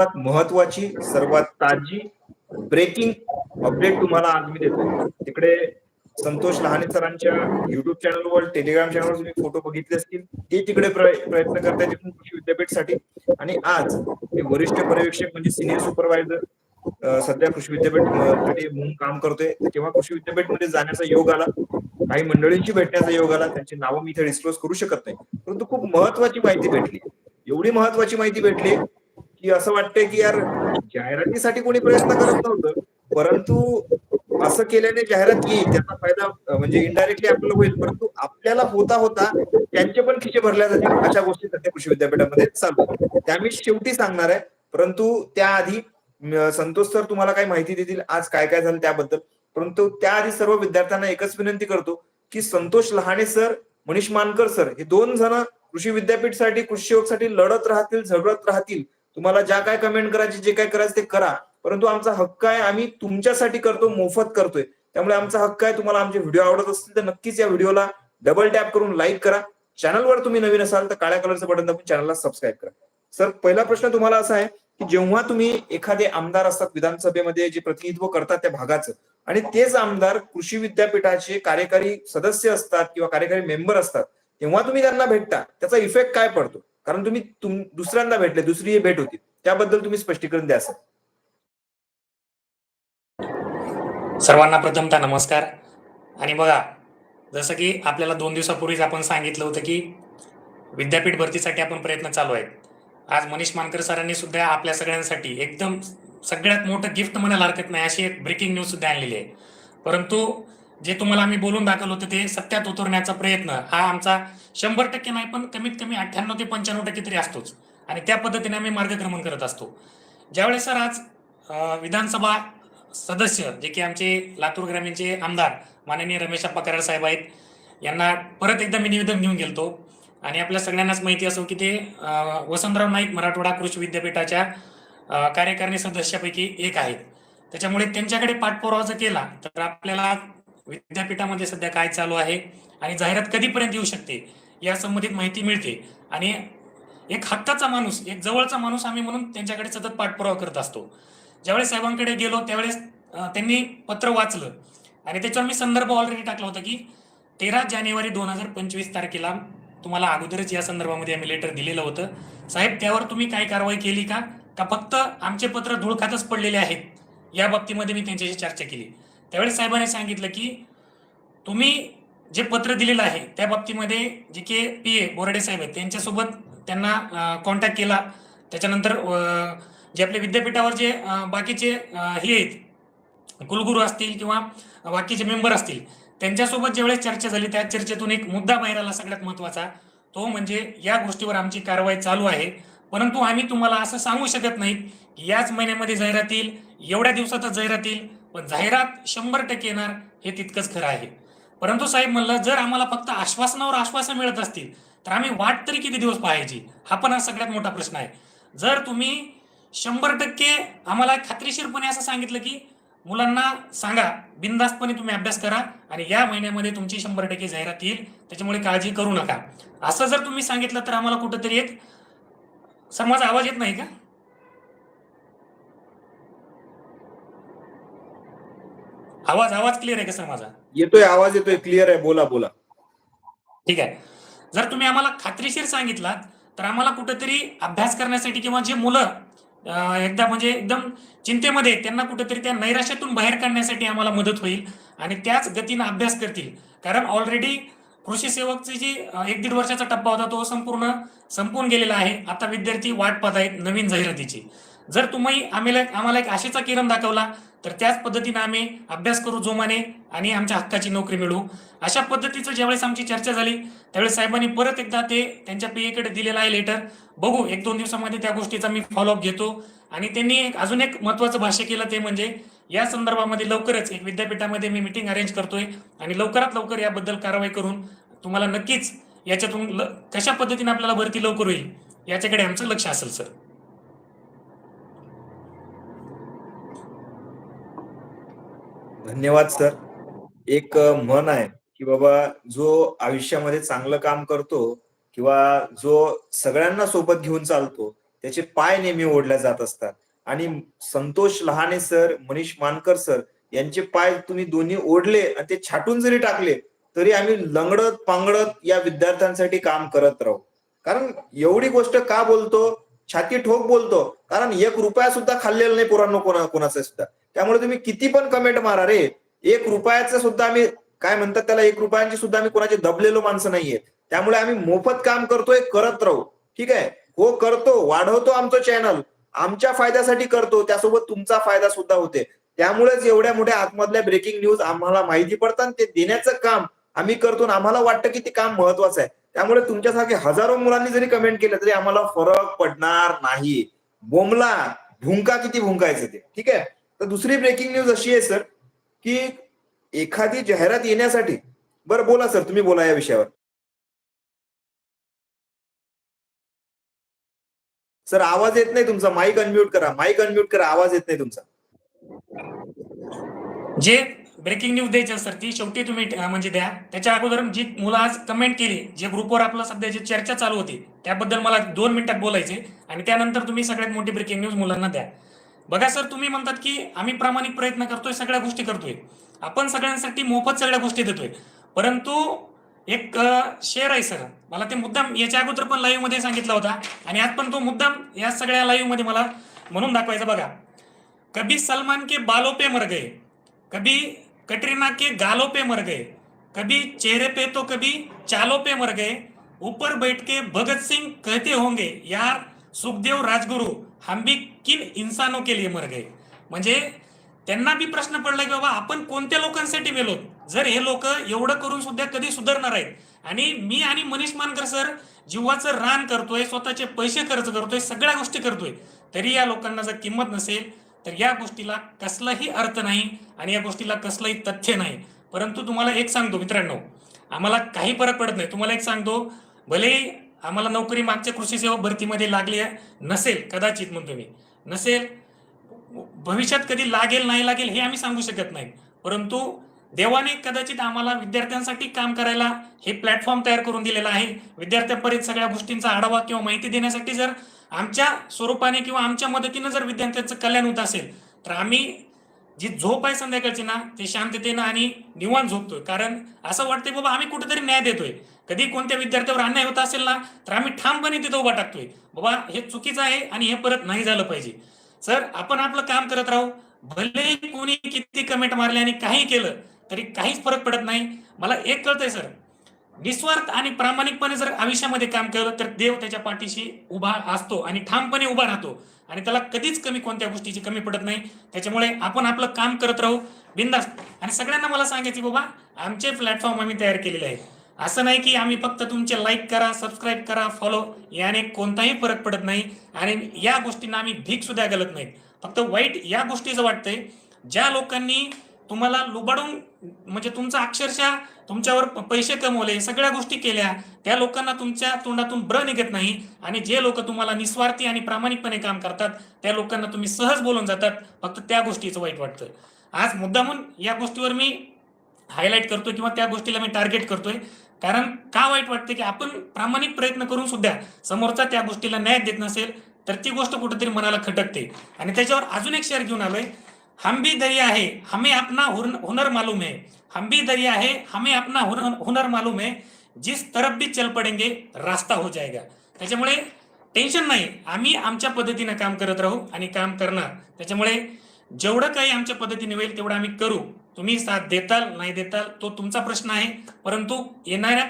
सर्वात महत्वाची सर्वात ताजी ब्रेकिंग अपडेट तुम्हाला आज मी देतो. तिकडे संतोष लहाने सरांच्या युट्यूब चॅनलवर टेलिग्राम चॅनलवर तुम्ही फोटो बघितले असतील. ते तिकडे प्रयत्न करतायत एकूण कृषी विद्यापीठसाठी आणि आज मी वरिष्ठ पर्यवेक्षक म्हणजे सिनियर सुपरवायझर सध्या कृषी विद्यापीठ म्हणून काम करतोय. तेव्हा कृषी विद्यापीठमध्ये जाण्याचा योग आला. काही मंडळींशी भेटण्याचा योग आला. त्यांची नावं मी इथे डिस्क्लोज करू शकत नाही. परंतु खूप महत्वाची माहिती भेटली. एवढी महत्वाची माहिती भेटली की असं वाटतंय की यार जाहिरातीसाठी कोणी प्रयत्न करत नव्हतं परंतु असं केल्याने जाहिरात येईल त्याचा फायदा म्हणजे इनडायरेक्टली आपल्याला होईल परंतु आपल्याला होता होता त्यांचे पण खिचे भरल्या जातील अशा गोष्टी सध्या कृषी विद्यापीठामध्ये चालू त्या मी शेवटी सांगणार आहे परंतु त्याआधी संतोष सर तुम्हाला काही माहिती देतील आज काय काय झालं त्याबद्दल. परंतु त्याआधी सर्व विद्यार्थ्यांना एकच विनंती करतो की संतोष लहाने सर मनीष मानकर सर हे दोन जण कृषी विद्यापीठसाठी कृषी साठी लढत राहतील झगडत राहतील तुम्हाला ज्या काय कमेंट करायचे जे काय करायचं ते करा. परंतु आमचा हक्क आहे आम्ही तुमच्यासाठी करतो मोफत करतोय. त्यामुळे आमचा हक्क आहे तुम्हाला आमचे व्हिडिओ आवडत असतील तर नक्कीच या व्हिडिओला डबल टॅप करून लाईक करा. चॅनलवर तुम्ही नवीन असाल तर काळ्या कलरचं बटन दाबून चॅनलला सबस्क्राईब करा. सर पहिला प्रश्न तुम्हाला असा आहे की जेव्हा तुम्ही एखादे आमदार असतात विधानसभेमध्ये जे प्रतिनिधित्व करतात त्या भागाचं आणि तेच आमदार कृषी विद्यापीठाचे कार्यकारी सदस्य असतात किंवा कार्यकारी मेंबर असतात तेव्हा तुम्ही त्यांना भेटता. त्याचा इफेक्ट काय पडतो? कारण तुम्ही तुम- दुसऱ्यांदा भेटले दुसरी भेट होती. त्याबद्दल तुम्ही स्पष्टीकरण द्या सर. सर्वांना प्रथमतः नमस्कार. आणि बघा जसं की आपल्याला दोन दिवसापूर्वीच आपण सांगितलं होतं की विद्यापीठ भरतीसाठी आपण प्रयत्न चालू आहेत. आज मनीष मानकर सरांनी सुद्धा आपल्या सगळ्यांसाठी एकदम सगळ्यात मोठं गिफ्ट म्हणायला हरकत नाही अशी एक ब्रेकिंग न्यूज सुद्धा आणलेली आहे. परंतु जे तुम्हाला आम्ही बोलून दाखवलं होतं ते सत्यात उतरण्याचा प्रयत्न हा आमचा शंभर टक्के नाही पण कमीत कमी अठ्ठ्याण्णव ते पंच्याण्णव टक्के तरी असतोच. आणि त्या पद्धतीने आम्ही मार्गक्रमण करत असतो. ज्यावेळेस सर आज विधानसभा सदस्य जे की आमचे लातूर ग्रामीणचे आमदार माननीय रमेश अप्पा साहेब आहेत यांना परत एकदा मी निवेदन घेऊन गेलतो. आणि आपल्या सगळ्यांनाच माहिती असो की ते वसंतराव नाईक मराठवाडा कृषी विद्यापीठाच्या कार्यकारिणी सदस्यापैकी एक आहेत. त्याच्यामुळे त्यांच्याकडे पाठपुरावा जर केला तर आपल्याला विद्यापीठामध्ये सध्या काय चालू आहे आणि जाहिरात कधीपर्यंत येऊ शकते या संबंधित माहिती मिळते. आणि एक हक्काचा माणूस एक जवळचा माणूस आम्ही म्हणून त्यांच्याकडे सतत पाठपुरावा करत असतो. ज्यावेळेस साहेबांकडे गेलो त्यावेळेस त्यांनी पत्र वाचलं. आणि त्याच्यावर मी संदर्भ ऑलरेडी टाकला होता की तेरा जानेवारी दोन हजार पंचवीस तारखेला तुम्हाला अगोदरच या संदर्भामध्ये आम्ही लेटर दिलेलं होतं. साहेब त्यावर तुम्ही काय कारवाई केली का? का फक्त आमचे पत्र धुळखातच पडलेले आहेत? या बाबतीमध्ये मी त्यांच्याशी चर्चा केली. त्यावेळेस साहेबांनी सांगितलं की तुम्ही जे पत्र दिलेलं आहे त्या बाबतीमध्ये जे के पी ए बोराडे साहेब आहेत त्यांच्यासोबत त्यांना कॉन्टॅक्ट केला. त्याच्यानंतर जे आपले विद्यापीठावर जे बाकीचे हे आहेत कुलगुरू असतील किंवा बाकीचे मेंबर असतील त्यांच्यासोबत ज्यावेळेस चर्चा झाली त्या चर्चेतून एक मुद्दा बाहेर आला सगळ्यात महत्त्वाचा तो म्हणजे या गोष्टीवर आमची कारवाई चालू आहे. परंतु आम्ही तुम्हाला असं सांगू शकत नाहीत की याच महिन्यामध्ये जाहिरात येईल एवढ्या दिवसातच जाहिरात येईल. पण जाहिरात शंभर टक्के येणार हे तितकंच खरं आहे. परंतु साहेब म्हणलं जर आम्हाला फक्त आश्वासनावर आश्वासन मिळत असतील तर आम्ही वाट तरी किती दिवस पाहायची? हा पण हा सगळ्यात मोठा प्रश्न आहे. जर तुम्ही शंभर टक्के आम्हाला खात्रीशीरपणे असं सांगितलं की मुलांना सांगा बिनधास्तपणे तुम्ही अभ्यास करा आणि या महिन्यामध्ये तुमची शंभर टक्के जाहिरात येईल त्याच्यामुळे काळजी करू नका. असं जर तुम्ही सांगितलं तर आम्हाला कुठंतरी एक सर माझा आवाज येत नाही का? आवाज आवाज क्लिअर आहे का सर माझा? येतोय आवाज येतोय क्लिअर आहे. बोला बोला. ठीक आहे. जर तुम्ही आम्हाला खात्रीशीर सांगितलात तर आम्हाला कुठेतरी अभ्यास करण्यासाठी किंवा जे मुलं एकदा म्हणजे एकदम चिंतेमध्ये त्यांना कुठेतरी त्या नैराश्यातून बाहेर काढण्यासाठी आम्हाला मदत होईल आणि त्याच गतीनं अभ्यास करतील. कारण ऑलरेडी कृषी सेवकची जी एक दीड वर्षाचा टप्पा होता तो संपूर्ण संपून गेलेला आहे. आता विद्यार्थी वाट पाहत आहेत नवीन जाहिरातीची. जर तुम्ही आम्हाला आम्हाला एक आशेचा किरण दाखवला तर त्याच पद्धतीने आम्ही अभ्यास करू जोमाने आणि आमच्या हक्काची नोकरी मिळवू. अशा पद्धतीचं ज्यावेळेस आमची चर्चा झाली त्यावेळेस साहेबांनी परत एकदा ते त्यांच्या पीएकडे दिलेलं आहे लेटर बघू एक दोन दिवसामध्ये त्या गोष्टीचा मी फॉलोअप घेतो. आणि त्यांनी एक अजून एक महत्वाचं भाष्य केलं ते म्हणजे या संदर्भामध्ये लवकरच एक विद्यापीठामध्ये मी मिटिंग अरेंज करतोय आणि लवकरात लवकर याबद्दल कारवाई करून तुम्हाला नक्कीच याच्यातून कशा पद्धतीने आपल्याला भरती लवकर होईल याच्याकडे आमचं लक्ष असेल सर. धन्यवाद सर. एक म्हण आहे की बाबा जो आयुष्यामध्ये चांगलं काम करतो किंवा जो सगळ्यांना सोबत घेऊन चालतो त्याचे पाय नेहमी ओढल्या जात असतात. आणि संतोष लहाने सर मनीष मानकर सर यांचे पाय तुम्ही दोन्ही ओढले आणि ते छाटून जरी टाकले तरी आम्ही लंगडत पांगडत या विद्यार्थ्यांसाठी काम करत राहू. कारण एवढी गोष्ट का बोलतो? छाती ठोक बोलतो. कारण एक रुपया सुद्धा खाल्लेला नाही पोरांनो कोणा कोणाचं सुद्धा. त्यामुळे तुम्ही किती पण कमेंट मारा रे. एक रुपयाचं सुद्धा आम्ही काय म्हणतात त्याला एक रुपयांची सुद्धा आम्ही कोणाचे दबलेलो माणसं नाहीये. त्यामुळे आम्ही मोफत काम करतोय करत राहू. ठीक आहे? हो करतो. वाढवतो आमचं चॅनल आमच्या फायद्यासाठी करतो. त्यासोबत तुमचा फायदा सुद्धा होते. त्यामुळेच एवढ्या मोठ्या आतमधल्या ब्रेकिंग न्यूज आम्हाला माहिती पडतात ते देण्याचं काम आम्ही करतो आणि आम्हाला वाटतं की ते काम महत्वाचं आहे. त्यामुळे तुमच्यासारखे हजारो मुलांनी जरी कमेंट केलं तरी आम्हाला फरक पडणार नाही. बोमला भुंका किती भुंकायचं ते. ठीक आहे? तर दुसरी ब्रेकिंग न्यूज अशी आहे सर की एखादी जाहिरात येण्यासाठी बरं बोला सर तुम्ही बोला या विषयावर. सर आवाज येत नाही तुमचा. माईक अनम्यूट करा. माईक अनम्यूट करा. आवाज येत नाही तुमचा. जे ब्रेकिंग न्यूज द्यायची सर ती शेवटी तुम्ही म्हणजे द्या. त्याच्या अगोदर जी मुलं आज कमेंट केली जे ग्रुपवर आपलं सध्या जी चर्चा चालू होती त्याबद्दल मला दोन मिनिटात बोलायचे आणि त्यानंतर तुम्ही सगळ्यात मोठी ब्रेकिंग न्यूज मुलांना द्या. बघा सर तुम्ही म्हणतात की आम्ही प्रामाणिक प्रयत्न करतोय सगळ्या गोष्टी करतोय. आपण सगळ्यांसाठी मोफत सगळ्या गोष्टी देतोय. परंतु एक शेअर आहे सर. मला ते मुद्दाम याच्या अगोदर पण लाईव्हमध्ये सांगितला होता आणि आज पण तो मुद्दाम या सगळ्या लाईव्हमध्ये मला म्हणून दाखवायचा बघा. कभी सलमान के बालो पे मर गए कभी कटरीना के गालो पे मर गए कभी चेहरे पे तो कभी चालो पे मर गए ऊपर बैठ के भगत सिंह कहते होंगे यार सुखदेव राजगुरु हम भी किन इंसानों के लिए मर गए. म्हणजे त्यांना बी प्रश्न पडला की बाबा आपण कोणत्या लोकांसाठी मेलो? जर हे लोक एवढं करून सुद्धा कधी सुधारणार आहेत? आणि मी आणि मनीष मानकर सर जीवाचं रान करतोय स्वतःचे पैसे खर्च करतोय सगळ्या गोष्टी करतोय तरी या लोकांना जर किंमत नसेल तर या गोष्टीला कसलाही अर्थ नाही आणि या गोष्टीला कसलंही तथ्य नाही. परंतु तुम्हाला एक सांगतो मित्रांनो आम्हाला काही फरक पडत नाही. तुम्हाला एक सांगतो भले आम्हाला नोकरी मागच्या कृषी सेवा भरतीमध्ये लागली आहे. नसेल कदाचित म्हणतो मी. नसेल भविष्यात कधी लागेल नाही लागेल हे आम्ही सांगू शकत नाही. परंतु देवाने कदाचित आम्हाला विद्यार्थ्यांसाठी काम करायला हे प्लॅटफॉर्म तयार करून दिलेला आहे. विद्यार्थ्यांपर्यंत सगळ्या गोष्टींचा आढावा किंवा माहिती देण्यासाठी जर आमच्या स्वरूपाने किंवा आमच्या मदतीनं जर विद्यार्थ्यांचं कल्याण होत असेल तर आम्ही जी झोप आहे संध्याकाळची ना ते शांततेनं आणि निवांत झोपतोय. कारण असं वाटतंय बाबा आम्ही कुठेतरी न्याय देतोय. कधी कोणत्या विद्यार्थ्यावर अन्याय होत असेल ना तर आम्ही ठामपणे तिथं उभा टाकतोय. बाबा हे चुकीचं आहे आणि हे परत नाही झालं पाहिजे. सर आपण आपलं काम करत राहू. भले कोणी किती कमेंट मारले आणि काही केलं तरी काहीच फरक पडत नाही. मला एक कळतंय सर. निस्वार्थ आणि प्रामाणिकपणे जर आयुष्यामध्ये काम केलं तर देव त्याच्या पाठीशी उभा असतो आणि ठामपणे उभा राहतो. आणि त्याला कधीच कमी कोणत्या गोष्टीची कमी पडत नाही. त्याच्यामुळे आपण आपलं काम करत राहू. बिंदास. आणि सगळ्यांना मला सांगायची बाबा आमचे प्लॅटफॉर्म आम्ही तयार केलेले आहेत असं नाही की आम्ही फक्त तुमचे लाईक करा सबस्क्राईब करा फॉलो याने कोणताही फरक पडत नाही आणि या गोष्टींना आम्ही भीक सुद्धा घालत नाहीत. फक्त वाईट या गोष्टीचं वाटतंय ज्या लोकांनी तुम्हाला लुबाडून म्हणजे तुमचं अक्षरशः तुमच्यावर पैसे कमवले सगळ्या गोष्टी केल्या त्या लोकांना तुमच्या तोंडातून ब्र निघत नाही आणि जे लोक तुम्हाला निस्वार्थी आणि प्रामाणिकपणे काम करतात त्या लोकांना तुम्ही सहज बोलून जातात फक्त त्या गोष्टीचं वाईट वाटतं. आज मुद्दामून या गोष्टीवर मी हायलाईट करतोय किंवा त्या गोष्टीला मी टार्गेट करतोय. कारण का वाईट वाटते की आपण प्रामाणिक प्रयत्न करून सुद्धा समोरचा त्या गोष्टीला न्याय देत नसेल तर ती गोष्ट कुठेतरी मनाला खटकते. आणि त्याच्यावर अजून एक शेअर घेऊन आलोय. हम भी दरिया है हमें अपना हुनर मालूम है. हम भी दरिया है हमें अपना हुनर हुनर मालूम है. जिस तरफ भी चल पडेंगे रास्ता हो जाएगा. त्याच्यामुळे टेन्शन नाही. आम्ही आमच्या पद्धतीनं काम करत राहू आणि काम करणार. त्याच्यामुळे जेवढं काही आमच्या पद्धतीने होईल तेवढं आम्ही करू. तुम्ही साथ देताल नाही देताल तो तुमचा प्रश्न आहे. परंतु येणाऱ्या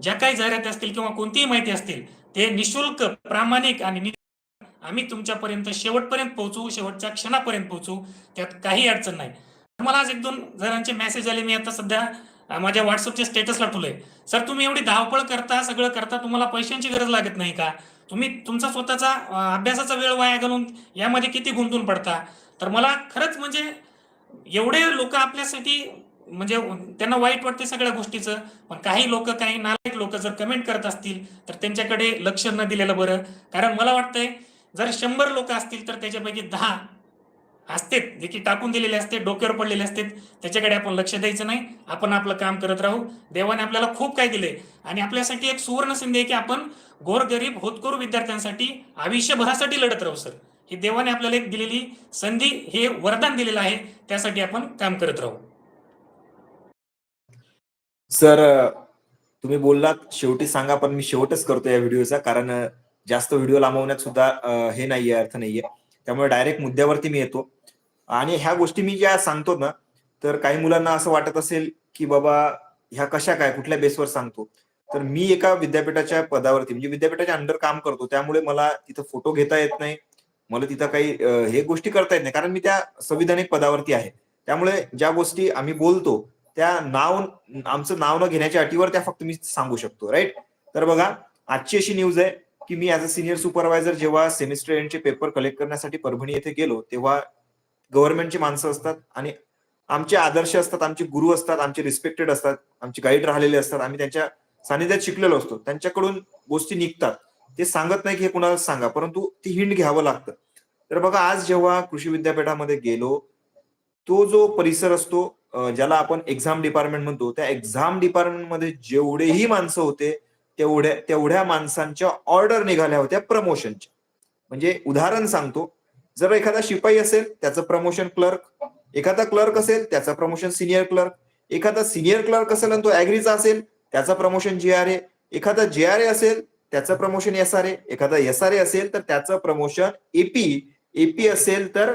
ज्या काही जाहिराती असतील किंवा कोणतीही माहिती असतील ते निशुल्क प्रामाणिक आणि आम्ही तुमच्यापर्यंत शेवटपर्यंत पोहोचू शेवटच्या क्षणापर्यंत पोहोचू त्यात काही अडचण नाही. मला आज एक दोन जणांचे मेसेज आले मी आता सध्या माझ्या व्हॉट्सअपच्या स्टेटसला ठेवलंय. सर तुम्ही एवढी धावपळ करता सगळं करता तुम्हाला पैशांची गरज लागत नाही का? तुम्ही तुमचा स्वतःचा अभ्यासाचा वेळ वाया घालून यामध्ये किती गुंतून पडता? तर मला खरंच म्हणजे एवढे लोक आपल्यासाठी म्हणजे त्यांना वाईट वाटते सगळ्या गोष्टीचं. पण काही लोक काही नालायक लोक जर कमेंट करत असतील तर त्यांच्याकडे लक्ष न दिलेलं बरं. कारण मला वाटतंय जर शंभर लोक असतील तर त्याच्यापैकी दहा असतेत जे की टाकून दिलेले असते डोक्यावर पडलेले असते त्याच्याकडे आपण लक्ष द्यायचं नाही. आपण आपलं काम करत राहू. देवाने आपल्याला खूप काय दिले आणि आपल्यासाठी एक सुवर्ण संधी आहे की आपण गोरगरीब होतकरू विद्यार्थ्यांसाठी आयुष्यभरासाठी लढत राहू सर. ही देवाने आपल्याला एक दिलेली संधी हे वरदान दिलेलं आहे त्यासाठी आपण काम करत राहू. सर तुम्ही बोललात शेवटी सांगा पण मी शेवटच करतो या व्हिडिओचा कारण जास्त व्हिडिओ लांबवण्यात सुद्धा हे नाहीये अर्थ नाहीये. त्यामुळे डायरेक्ट मुद्द्यावरती मी येतो. आणि ह्या गोष्टी मी ज्या सांगतो ना तर काही मुलांना असं वाटत असेल की बाबा ह्या कशा काय कुठल्या बेसवर सांगतो? तर मी एका विद्यापीठाच्या पदावरती म्हणजे विद्यापीठाच्या अंडर काम करतो त्यामुळे मला तिथं फोटो घेता येत नाही. मला तिथं काही हे गोष्टी करता येत नाही. कारण मी त्या संविधानिक पदावरती आहे. त्यामुळे ज्या गोष्टी आम्ही बोलतो त्या नाव आमचं नाव न घेण्याच्या अटीवर त्या फक्त मी सांगू शकतो राईट तर बघा आजची अशी न्यूज आहे की मी ऍज अ सिनियर सुपरवायझर जेव्हा सेमिस्टर एंडचे पेपर कलेक्ट करण्यासाठी परभणी येथे गेलो तेव्हा गव्हर्नमेंटची माणसं असतात आणि आमचे आदर्श असतात आमचे गुरु असतात आमचे रिस्पेक्टेड असतात आमचे गाईड राहिलेले असतात. आम्ही त्यांच्या सानिध्यात शिकलेलो असतो. त्यांच्याकडून गोष्टी निघतात. ते सांगत नाही की हे कुणाला सांगा परंतु ती हिंड घ्यावं लागतं. तर बघा आज जेव्हा कृषी विद्यापीठामध्ये गेलो तो जो परिसर असतो ज्याला आपण एक्झाम डिपार्टमेंट म्हणतो त्या एक्झाम डिपार्टमेंटमध्ये जेवढेही माणसं होते तेवढ्या तेवढ्या माणसांच्या ऑर्डर निघाल्या होत्या प्रमोशनच्या म्हणजे उदाहरण सांगतो जर एखादा शिपाई असेल त्याचं प्रमोशन क्लर्क एखादा क्लर्क असेल त्याचं प्रमोशन सिनियर क्लर्क एखादा सिनियर क्लर्क असेल आणि तो ऍग्रीचा असेल त्याचं प्रमोशन जीआरए आर ए एखादा जे आर ए असेल त्याचं प्रमोशन एस आर ए एखादा एस आर ए असेल तर त्याचं प्रमोशन एपी एपी असेल तर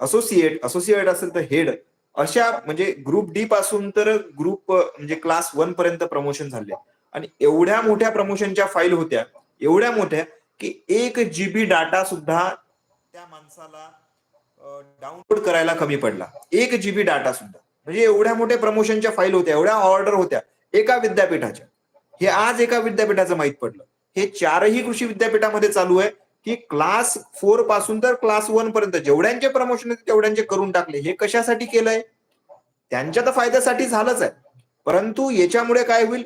असोसिएट असोसिएट असेल तर हेड अशा म्हणजे ग्रुप डी पासून तर ग्रुप म्हणजे क्लास वन पर्यंत प्रमोशन झाले. आणि एवढ्या मोठ्या प्रमोशनच्या फाईल होत्या एवढ्या मोठ्या की एक जीबी डाटा सुद्धा त्या माणसाला डाउनलोड करायला कमी पडला. एक जीबी डाटा सुद्धा. म्हणजे एवढ्या मोठ्या प्रमोशनच्या फाईल होत्या एवढ्या ऑर्डर होत्या एका विद्यापीठाच्या. हे आज एका विद्यापीठाचं माहीत पडलं. हे चारही कृषी विद्यापीठामध्ये चालू आहे की क्लास फोरपासून तर क्लास वन पर्यंत जेवढ्यांचे प्रमोशन तेवढ्यांचे करून टाकले. हे कशासाठी केलंय? त्यांच्या तर फायद्यासाठी झालंच आहे. परंतु याच्यामुळे काय होईल?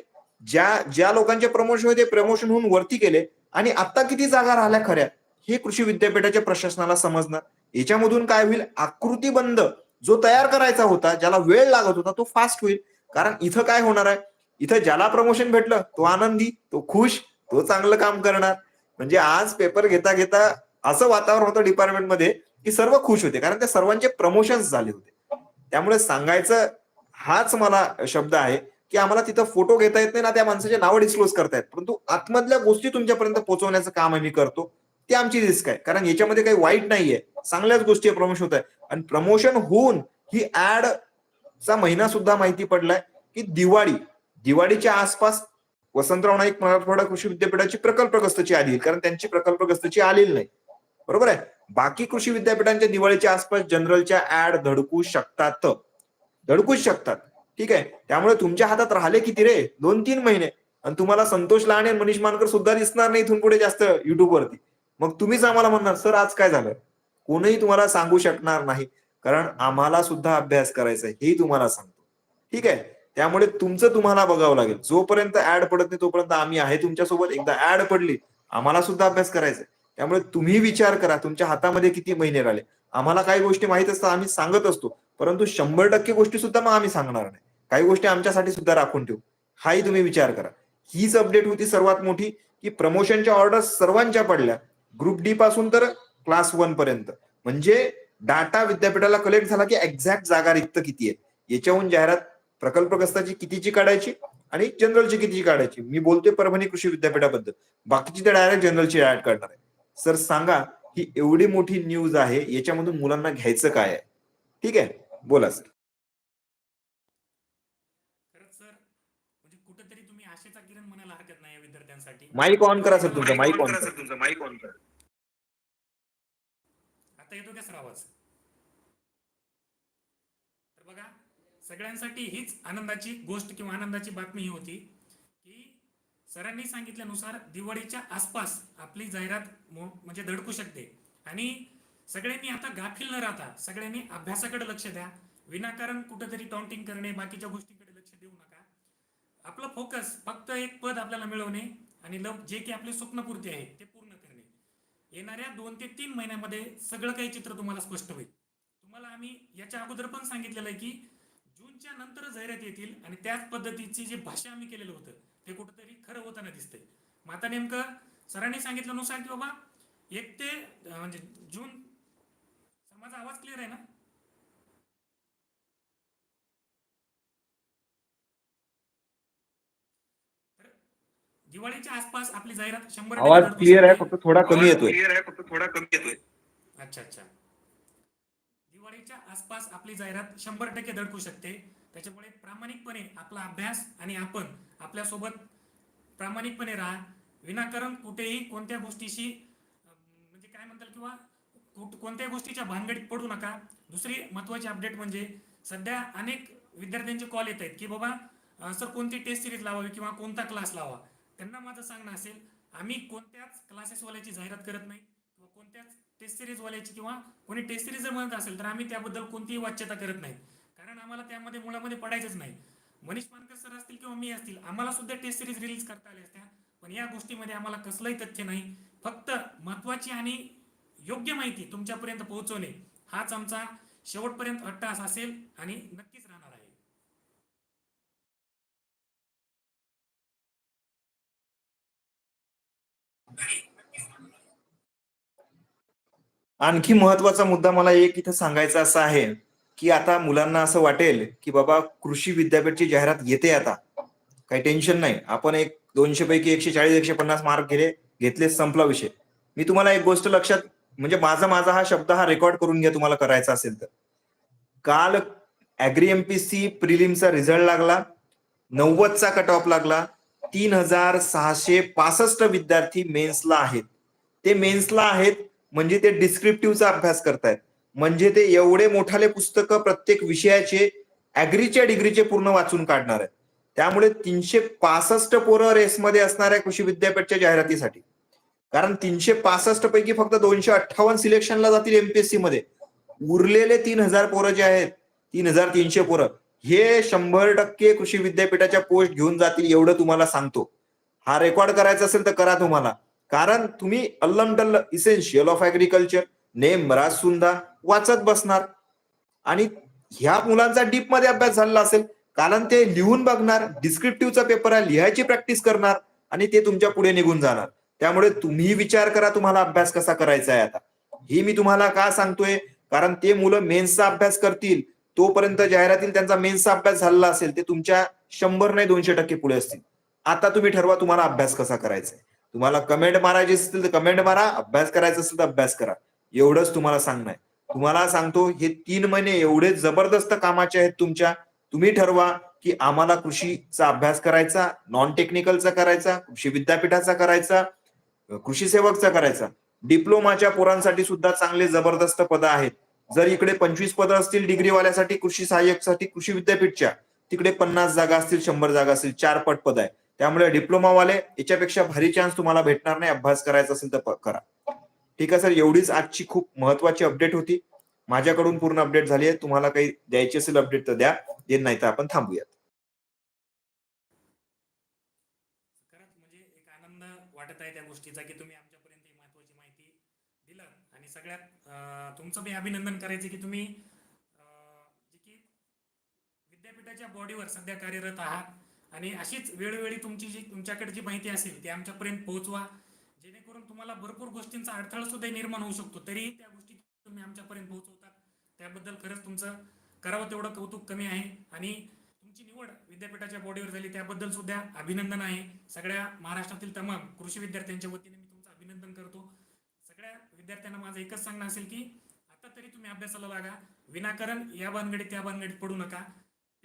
ज्या ज्या लोकांचे प्रमोशन होते प्रमोशन होऊन वरती केले आणि आता किती जागा राहिल्या खऱ्या हे कृषी विद्यापीठाच्या प्रशासनाला समजणार. याच्यामधून काय होईल? आकृतीबंध जो तयार करायचा होता ज्याला वेळ लागत होता तो फास्ट होईल. कारण इथं काय होणार आहे? इथं ज्याला प्रमोशन भेटलं तो आनंदी तो खुश तो चांगलं काम करणार. म्हणजे आज पेपर घेता घेता असं वातावरण होतं डिपार्टमेंटमध्ये की सर्व खुश होते. कारण त्या सर्वांचे प्रमोशन झाले होते. त्यामुळे सांगायचं हाच मला शब्द आहे की आम्हाला तिथं फोटो घेता येत नाही ना त्या माणसाचे नावं डिस्क्लोज करतायत परंतु आतमधल्या गोष्टी तुमच्यापर्यंत पोहोचवण्याचं काम आम्ही करतो ते आमची रिस्क आहे. कारण याच्यामध्ये काही वाईट नाहीये. चांगल्याच गोष्टी प्रमोशन होत आहे आणि प्रमोशन होऊन ही ऍड चा महिना सुद्धा माहिती पडलाय की दिवाळी. दिवाळीच्या आसपास वसंतराव नाईक मराठवाडा कृषी विद्यापीठाची प्रकल्पग्रस्तची आली आहे, कारण त्यांची प्रकल्पग्रस्तची आलेली नाही. बरोबर आहे? बाकी कृषी विद्यापीठांच्या दिवाळीच्या आसपास जनरलच्या ऍड धडकू शकतात. धडकूच शकतात. ठीक आहे? त्यामुळे तुमच्या हातात राहिले किती रे? दोन तीन महिने. आणि तुम्हाला संतोष लहाने मनीष मानकर सुद्धा दिसणार नाही इथून पुढे जास्त युट्यूबवरती मग तुम्हीच आम्हाला म्हणणार सर आज काय झालं? कोणीही तुम्हाला सांगू शकणार नाही. कारण आम्हाला सुद्धा अभ्यास करायचा आहे हेही तुम्हाला सांगतो. ठीक आहे? त्यामुळे तुमचं तुम्हाला बघावं लागेल. जोपर्यंत ऍड पडत नाही तोपर्यंत आम्ही आहे तुमच्यासोबत. एकदा ऍड पडली आम्हाला सुद्धा अभ्यास करायचा त्यामुळे तुम्ही विचार करा तुमच्या हातामध्ये किती महिने राहिले. आम्हाला काही गोष्टी माहीत असतात आम्ही सांगत असतो. परंतु शंभर टक्के गोष्टी सुद्धा मग आम्ही सांगणार नाही. काही गोष्टी आमच्यासाठी सुद्धा राखून ठेवू. हाही तुम्ही विचार करा. हीच अपडेट होती सर्वात मोठी की प्रमोशनच्या ऑर्डर सर्वांच्या पडल्या. ग्रुप डी पासून तर क्लास वन पर्यंत. म्हणजे डाटा विद्यापीठाला कलेक्ट झाला की एक्झॅक्ट जागा रिक्त किती आहे. याच्याहून जाहिरात प्रकल्पग्रस्ताची कितीची काढायची आणि जनरलची कितीची काढायची? मी बोलतोय परभणी कृषी विद्यापीठाबद्दल. बाकीची तर डायरेक्ट जनरलची ऍड करणार आहे. सर सांगा ही एवढी मोठी न्यूज आहे याच्यामधून मुलांना घ्यायचं काय आहे? ठीक आहे? बोला सर. सर म्हणजे कुठेतरी तुम्ही आशेचा किरण म्हणायला हरकत नाही या विद्यार्थ्यांसाठी. माईक ऑन करा सर तुमचा. माईक ऑन करा तुमचा. माईक ऑन करा. आता येतो का सर आवाज तर बघा सगळ्यांसाठी हीच आनंदाची गोष्ट किंवा आनंदाची बातमी ही होती की सरांनी सांगितल्यानुसार दिवाळीच्या आसपास आपली जाहिरात मो- म्हणजे धडकू शकते. आणि सगळ्यांनी आता गाफील न राहता सगळ्यांनी अभ्यासाकडे लक्ष द्या. विनाकारण कुठेतरी टॉन्टिंग करणे बाकीच्या गोष्टींकडे लक्ष देऊ नका. आपला फोकस फक्त एक पद आपल्याला मिळवणे आणि लव जे की आपले स्वप्नपूर्ती आहे ते पूर्ण करणे. येणाऱ्या दोन ते तीन महिन्यामध्ये सगळं काही चित्र तुम्हाला स्पष्ट होईल. तुम्हाला आम्ही याच्या अगोदर पण सांगितलेलं आहे की जूनच्या नंतर जाहिरात येतील आणि त्याच पद्धतीची जी भाषा आम्ही केलेलं होतं ते कुठंतरी खरं होताना दिसतंय. मग आता नेमकं सरांनी सांगितल्यानुसार की बाबा एक ते म्हणजे जून सर माझा आवाज क्लिअर आहे ना? दिवाळीच्या आसपास आपली जाहिरात शंभर आवाज क्लिअर आहे. फक्त थोडा कमी येतोय. क्लिअर आहे फक्त थोडा कमी येतोय. अच्छा अच्छा. दिवाळीच्या आसपास आपली जाहिरात शंभर टक्के धडकू शकते. त्याच्यामुळे प्रामाणिकपणे आपला अभ्यास आणि आपण आपल्यासोबत प्रामाणिकपणे राहा. विनाकारण कुठेही कोणत्या गोष्टीशी म्हणजे काय म्हणतात किंवा कुठ- कोणत्याही गोष्टीच्या भानगडीत पडू नका. दुसरी महत्वाची अपडेट म्हणजे सध्या अनेक विद्यार्थ्यांचे कॉल येत आहेत की बाबा सर कोणती टेस्ट सिरीज लावावी किंवा कोणता क्लास लावा? त्यांना माझं सांगणं असेल आम्ही कोणत्याच क्लासेसवाल्याची जाहिरात करत नाही किंवा कोणत्याच टेस्ट सिरीज वाल्याची किंवा कोणी टेस्ट सिरीज जर म्हणत असेल तर आम्ही त्याबद्दल कोणतीही वाच्यता करत नाही. कारण आम्हाला त्यामध्ये मुळामध्ये पडायचंच नाही. मनीष पानकर सर असतील किंवा मी असतील आम्हाला सुद्धा टेस्ट सिरीज रिलीज करता आल्या असत्या. पण या गोष्टीमध्ये आम्हाला कसलंही तथ्य नाही. फक्त महत्वाची आणि योग्य माहिती तुमच्यापर्यंत पोहोचवणे हाच आमचा शेवटपर्यंत अट्टास असेल आणि नक्कीच राहणार आहे. आणखी महत्त्वाचा मुद्दा मला एक इथं सांगायचा असा आहे की आता मुलांना असं वाटेल की बाबा कृषी विद्यापीठची जाहिरात येते आता. काही टेन्शन नाही. आपण एक दोनशे पैकी एकशे चाळीस एकशे पन्नास मार्क गेले घेतले संपला विषय. मी तुम्हाला एक गोष्ट लक्षात म्हणजे माझा माझा हा शब्द हा रेकॉर्ड करून घ्या तुम्हाला करायचा असेल तर. काल अॅग्री एमपीसी प्रिलिमचा रिझल्ट लागला नव्वदचा कट ऑफ लागला तीन हजार सहाशे पासष्ट विद्यार्थी मेन्सला आहेत. ते मेन्सला आहेत म्हणजे ते डिस्क्रिप्टिव्हचा अभ्यास करतायत. म्हणजे ते एवढे मोठाले पुस्तकं प्रत्येक विषयाचे अॅग्रीच्या डिग्रीचे पूर्ण वाचून काढणार आहेत. त्यामुळे तीनशे पासष्ट पोरं रेसमध्ये असणाऱ्या कृषी विद्यापीठच्या जाहिरातीसाठी. कारण तीनशे पासष्ट पैकी फक्त दोनशे अठ्ठावन्न सिलेक्शनला जातील एमपीएससी मध्ये. उरलेले तीन हजार पोरं जे आहेत तीन हजार तीनशे पोरं हे शंभर टक्के कृषी विद्यापीठाच्या पोस्ट घेऊन जातील एवढं तुम्हाला सांगतो. हा रेकॉर्ड करायचा असेल तर करा तुम्हाला. कारण तुम्ही अल्लम डल्ल इसेन्शियल ऑफ ऍग्रिकल्चर नेम सुंदा वाचत बसणार. आणि ह्या मुलांचा डीपमध्ये अभ्यास झालेला असेल कारण ते लिहून बघणार डिस्क्रिप्टिव्हचा पेपर आहे लिहायची प्रॅक्टिस करणार आणि ते तुमच्यापुढे निघून जाणार. त्यामुळे तुम्ही विचार करा तुम्हाला अभ्यास कसा करायचा आहे आता. ही मी तुम्हाला का सांगतोय? कारण ते मुलं मेन्सचा अभ्यास करतील तोपर्यंत जाहिरातील त्यांचा मेन्सचा अभ्यास झालेला असेल ते तुमच्या शंभर नाही दोनशे टक्के पुढे असतील. आता तुम्ही ठरवा तुम्हाला अभ्यास कसा करायचा आहे. तुम्हाला कमेंट मारायची असतील तर कमेंट मारा अभ्यास करायचा असेल तर अभ्यास करा. एवढंच तुम्हाला सांगणं आहे तुम्हाला सांगतो हे तीन महिने एवढे जबरदस्त कामाचे आहेत तुमच्या. तुम्ही ठरवा की आम्हाला कृषीचा अभ्यास करायचा नॉन टेक्निकलचा करायचा कृषी विद्यापीठाचा करायचा कृषी सेवकचा करायचा. डिप्लोमाच्या पोरांसाठी सुद्धा चांगले जबरदस्त पदं आहेत. जर इकडे पंचवीस पदं असतील डिग्रीवाल्यासाठी कृषी सहाय्यकसाठी कृषी विद्यापीठच्या तिकडे पन्नास जागा असतील शंभर जागा असतील चार पट पद आहे त्यामुळे डिप्लोमावाले याच्यापेक्षा भारी चान्स तुम्हाला भेटणार नाही. अभ्यास करायचा असेल तर करा. ठीक आहे सर. एवढीच आजची खूप महत्वाची अपडेट होती. माझ्याकडून पूर्ण अपडेट झाली आहे. तुम्हाला काही द्यायची असेल अपडेट तर द्या. देत नाही तर आपण थांबूयात. खरंच म्हणजे एक आनंद वाटत आहे त्या गोष्टीचा की तुम्ही आमच्यापर्यंत ही महत्वाची माहिती दिलं आणि सगळ्यात तुमचं मी अभिनंदन करायचं की तुम्ही जे की विद्यापीठाच्या बॉडीवर सध्या कार्यरत आहात. आणि अशीच वेळोवेळी तुमची जी तुमच्याकडे जी माहिती असेल ती आमच्यापर्यंत पोहोचवा. जेणेकरून तुम्हाला भरपूर गोष्टींचा अडथळा सुद्धा निर्माण होऊ शकतो. तरी त्या गोष्टी तुम्ही आमच्यापर्यंत पोहोचवतात त्याबद्दल खरंच तुमचं करावं तेवढं कौतुक कमी आहे. आणि तुमची निवड विद्यापीठाच्या बॉडीवर झाली त्याबद्दल सुद्धा अभिनंदन आहे. सगळ्या महाराष्ट्रातील तमाम कृषी विद्यार्थ्यांच्या वतीने मी तुमचं अभिनंदन करतो. सगळ्या विद्यार्थ्यांना माझं एकच सांगणं असेल की आता तरी तुम्ही अभ्यासाला लागा. विनाकारण या भानगडीत त्या भानगडीत पडू नका.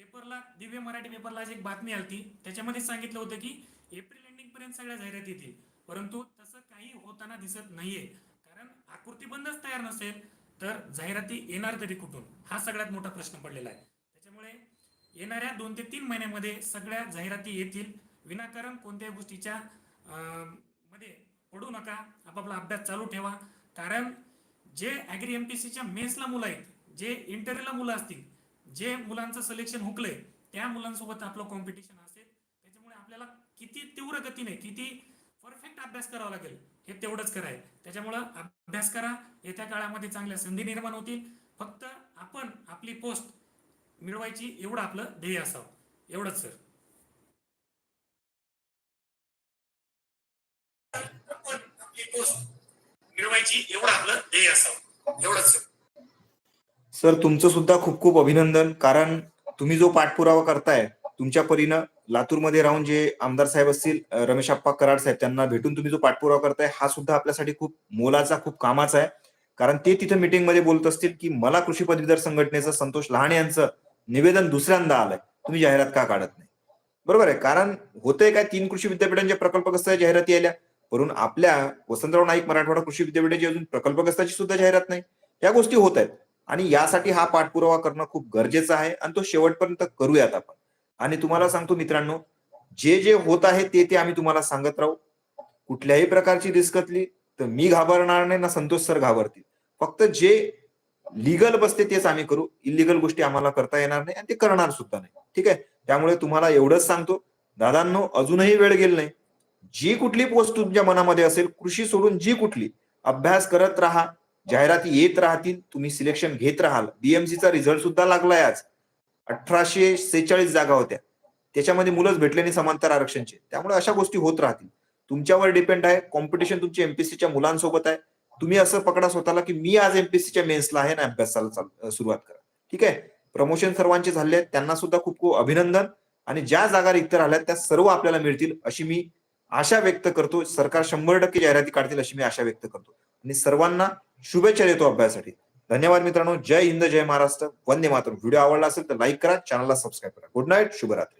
पेपरला दिव्य मराठी पेपरला एक बातमी आली त्याच्यामध्ये सांगितलं होतं की एप्रिल एंडिंग पर्यंत सगळ्या जाहिरात येतील. परंतु तसं काही होताना दिसत नाहीये. कारण आकृतीबंधच तयार नसेल तर जाहिराती येणार तरी कुठून? हा सगळ्यात मोठा प्रश्न पडलेला आहे. त्याच्यामुळे येणाऱ्या दोन ते तीन महिन्यामध्ये सगळ्या जाहिराती येतील. विनाकारण कोणत्याही गोष्टीच्या मध्ये पडू नका. आपापला अभ्यास चालू ठेवा. कारण जे ॲग्री एम पी सीच्या मेन्सला मुलं आहेत जे इंटरव्ह्यूला मुलं असतील जे मुलांचं सिलेक्शन हुकलंय त्या मुलांसोबत आपलं कॉम्पिटिशन असेल त्याच्यामुळे आपल्याला किती तीव्र गतीने किती परफेक्ट अभ्यास करावा लागेल हे तेवढंच कराय त्याच्यामुळं अभ्यास करा येत्या काळामध्ये चांगल्या संधी निर्माण होतील. फक्त आपण आपली पोस्ट मिळवायची एवढं आपलं ध्येय असावं. एवढंच सर आपली पोस्ट मिळवायची एवढं आपलं ध्येय असावं. एवढंच सर तुमचं सुद्धा खूप खूप अभिनंदन. कारण तुम्ही जो पाठपुरावा करताय तुमच्या परीनं लातूरमध्ये राहून जे आमदार साहेब असतील रमेश आप्पा कराड साहेब त्यांना भेटून तुम्ही जो पाठपुरावा करताय हा सुद्धा आपल्यासाठी खूप मोलाचा खूप कामाचा आहे. कारण ते तिथं मीटिंगमध्ये बोलत असतील की मला कृषी पदवीधर संघटनेचं संतोष लहाणे यांचं निवेदन दुसऱ्यांदा आलंय. तुम्ही जाहिरात का काढत नाही? बरोबर आहे. कारण होतंय काय तीन कृषी विद्यापीठांचे प्रकल्पग्रस्त जाहिराती आल्या? परंतु आपल्या वसंतराव नाईक मराठवाडा कृषी विद्यापीठाची अजून प्रकल्पग्रस्ताची सुद्धा जाहिरात नाही? या गोष्टी होत आहेत. आणि यासाठी हा पाठपुरावा करणं खूप गरजेचं आहे आणि तो शेवटपर्यंत करूयात आपण. आणि तुम्हाला सांगतो मित्रांनो जे जे होत आहे ते ते आम्ही तुम्हाला सांगत राहू. कुठल्याही प्रकारची दिसकतली तर मी घाबरणार नाही ना संतोष सर घाबरतील. फक्त जे लिगल बसते तेच आम्ही करू. इलिगल गोष्टी आम्हाला करता येणार नाही आणि ते करणार सुद्धा नाही. ठीक आहे? त्यामुळे तुम्हाला एवढंच सांगतो. दादांनो अजूनही वेळ गेली नाही. जी कुठली पोस्ट तुमच्या मनामध्ये असेल कृषी सोडून जी कुठली अभ्यास करत राहा. जाहिराती येत राहतील तुम्ही सिलेक्शन घेत राहाल. बीएमसीचा रिझल्ट सुद्धा लागलाय आज. अठराशे सेहेचाळीस जागा होत्या. त्याच्यामध्ये मुलंच भेटले नाही समांतर आरक्षणचे. त्यामुळे अशा गोष्टी होत राहतील. तुमच्यावर डिपेंड आहे. कॉम्पिटिशन तुमच्या एमपीसीच्या मुलांसोबत आहे. तुम्ही असं पकडा स्वतःला की मी आज एमपीसीच्या मेन्सला आहे ना अभ्यासाला सुरुवात करा. ठीक आहे? प्रमोशन सर्वांचे झाले आहेत. त्यांना सुद्धा खूप खूप अभिनंदन. आणि ज्या जागा रिक्त राहिल्यात त्या सर्व आपल्याला मिळतील अशी मी आशा व्यक्त करतो. सरकार शंभर टक्के जाहिराती काढतील अशी मी आशा व्यक्त करतो. आणि सर्वांना शुभेच्छा देतो अभ्यासासाठी धन्यवाद मित्रांनो. जय हिंद जय महाराष्ट्र. वंदे मातरम. व्हिडिओ आवडला असेल तर लाईक करा चॅनलला सबस्क्राईब करा. गुड नाईट शुभरात्री.